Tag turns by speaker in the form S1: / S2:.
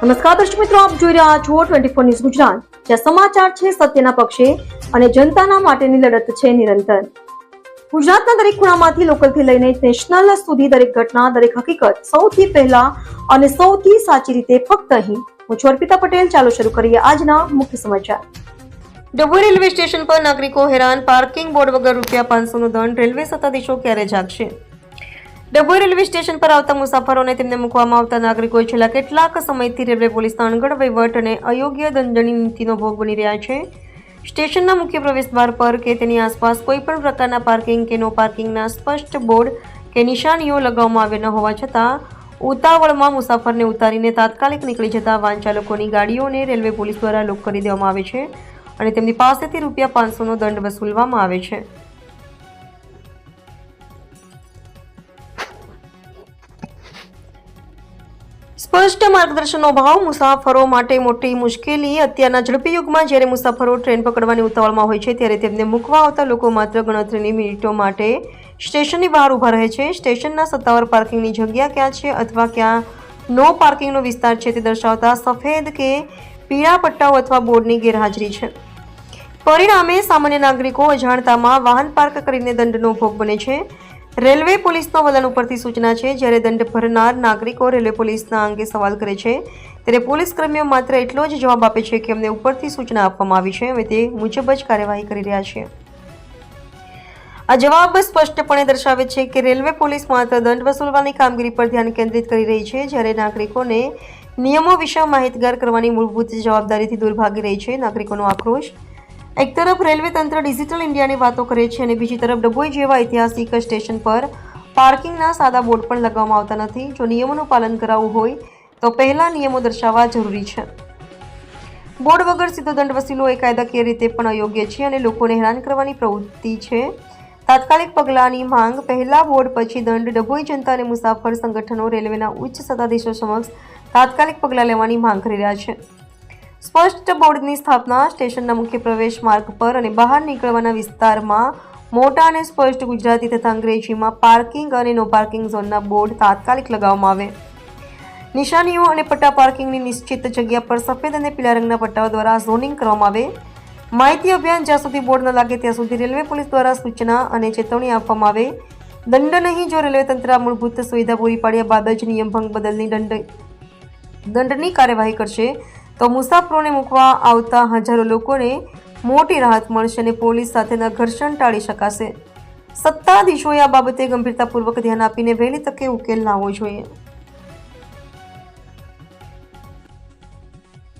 S1: નમસ્કાર દર્શક મિત્રો, આપ જોઈ રહ્યા છો ટ્વેન્ટી ફોર ન્યૂઝ ગુજરાત. જ્યાં સમાચાર છે સત્યના પક્ષે અને જનતાના માટેની લડત છે નિરંતર. ગુજરાતના દરેક ખૂણામાંથી લોકલથી લઈને નેશનલ સુધી દરેક ઘટના, દરેક હકીકત સૌથી પહેલા અને સૌથી સાચી રીતે ફક્ત અહીં. હું છું અર્પિતા પટેલ, ચાલો શરૂ કરીએ આજના મુખ્ય સમાચાર. ડભોઈ રેલવે સ્ટેશન પર નાગરિકો હેરાન, પાર્કિંગ બોર્ડ વગર રૂપિયા પાંચસોનો દંડ, રેલવે સત્તાધીશો ક્યારે જાગશે? ડભોઈ રેલવે સ્ટેશન પર આવતા મુસાફરોને તેમને મૂકવામાં આવતા નાગરિકો છેલ્લા કેટલાક સમયથી રેલવે પોલીસના અણગઢ વહીવટ અને અયોગ્ય દંડની નીતિનો ભોગ બની રહ્યા છે. સ્ટેશનના મુખ્ય પ્રવેશદ્વાર પર કે તેની આસપાસ કોઈપણ પ્રકારના પાર્કિંગ કે નો પાર્કિંગના સ્પષ્ટ બોર્ડ કે નિશાનીઓ લગાવવામાં આવ્યા ન હોવા છતાં, ઉતાવળમાં મુસાફરને ઉતારીને તાત્કાલિક નીકળી જતા વાહન ચાલકોની ગાડીઓને રેલવે પોલીસ દ્વારા લોક કરી દેવામાં આવે છે અને તેમની પાસેથી રૂપિયા પાંચસોનો દંડ વસૂલવામાં આવે છે. સ્પષ્ટ માર્ગદર્શનનો અભાવ મુસાફરો માટે મોટી મુશ્કેલી. અત્યારના ઝડપી યુગમાં જ્યારે મુસાફરો ટ્રેન પકડવાની ઉતાવળમાં હોય છે, ત્યારે તેમને મૂકવા આવતા લોકો માત્ર ગણતરીની મિનિટો માટે સ્ટેશનની બહાર ઊભા રહે છે. સ્ટેશનના સત્તાવાર પાર્કિંગની જગ્યા ક્યાં છે અથવા ક્યાં નો પાર્કિંગનો વિસ્તાર છે તે દર્શાવતા સફેદ કે પીળા પટ્ટાઓ અથવા બોર્ડની ગેરહાજરી છે. પરિણામે સામાન્ય નાગરિકો અજાણતામાં વાહન પાર્ક કરીને દંડનો ભોગ બને છે. રેલવે પોલીસના વલણ ઉપરથી સૂચના છે, જ્યારે દંડ ભરનાર નાગરિકો રેલવે પોલીસના અંગે સવાલ કરે છે. ત્યારે પોલીસ કર્મીઓ માત્ર એટલો જ જવાબ આપે છે કે અમને ઉપરથી સૂચના આપવામાં આવી છે અમે તે મુજબ જ કાર્યવાહી કરી રહ્યા છીએ આ જવાબ સ્પષ્ટપણે દર્શાવે છે કે રેલવે પોલીસ માત્ર દંડ વસૂલવાની કામગીરી પર ધ્યાન કેન્દ્રિત કરી રહી છે, જ્યારે નાગરિકોને નિયમો વિશે માહિતગાર કરવાની મૂળભૂત જવાબદારીથી દૂર ભાગી રહી છે. નાગરિકોનો આક્રોશ એક તરફ રેલવે તંત્ર ડિજિટલ ઇન્ડિયાની વાતો કરે છે અને બીજી તરફ ડભોઈ જેવા ઐતિહાસિક સ્ટેશન પર પાર્કિંગના સાદા બોર્ડ પણ લગાવવામાં આવતા નથી. જો નિયમોનું પાલન કરાવવું હોય, તો પહેલા નિયમો દર્શાવવા જરૂરી છે. બોર્ડ વગર સીધો દંડ વસૂલો એ કાયદાકીય રીતે પણ અયોગ્ય છે અને લોકોને હેરાન કરવાની પ્રવૃત્તિ છે. તાત્કાલિક પગલાંની માંગ પહેલા બોર્ડ પછી દંડ. ડભોઈ જનતા અને મુસાફર સંગઠનો રેલવેના ઉચ્ચ સત્તાધીશો સમક્ષ તાત્કાલિક પગલાં લેવાની માંગ કરી રહ્યા છે. સ્પષ્ટ બોર્ડની સ્થાપના સ્ટેશનના મુખ્ય પ્રવેશ માર્ગ પર અને બહાર નીકળવાના વિસ્તારમાં મોટા અને સ્પષ્ટ ગુજરાતી તથા અંગ્રેજીમાં પાર્કિંગ અને નો પાર્કિંગ ઝોનના બોર્ડ તાત્કાલિક લગાવવામાં આવે. નિશાનીઓ અને પટ્ટા પાર્કિંગની નિશ્ચિત જગ્યા પર સફેદ અને પીળા રંગના પટ્ટાઓ દ્વારા ઝોનિંગ કરવામાં આવે. માહિતી અભિયાન જ્યાં સુધી બોર્ડ ન લાગે ત્યાં સુધી રેલવે પોલીસ દ્વારા સૂચના અને ચેતવણી આપવામાં આવે. દંડ નહીં જો રેલવે તંત્ર મૂળભૂત સુવિધા પૂરી પાડ્યા બાદ જ નિયમ ભંગ બદલની દંડ દંડની કાર્યવાહી કરશે. તો મુસાફરોને મૂકવા આવતા હજારો લોકોને મોટી રાહત મળશે અને પોલીસ સાથેના ઘર્ષણ ટાળી શકાશે. સત્તાધીશોએ આ બાબતે ગંભીરતાપૂર્વક ધ્યાન આપીને વહેલી તકે ઉકેલ લાવવો જોઈએ.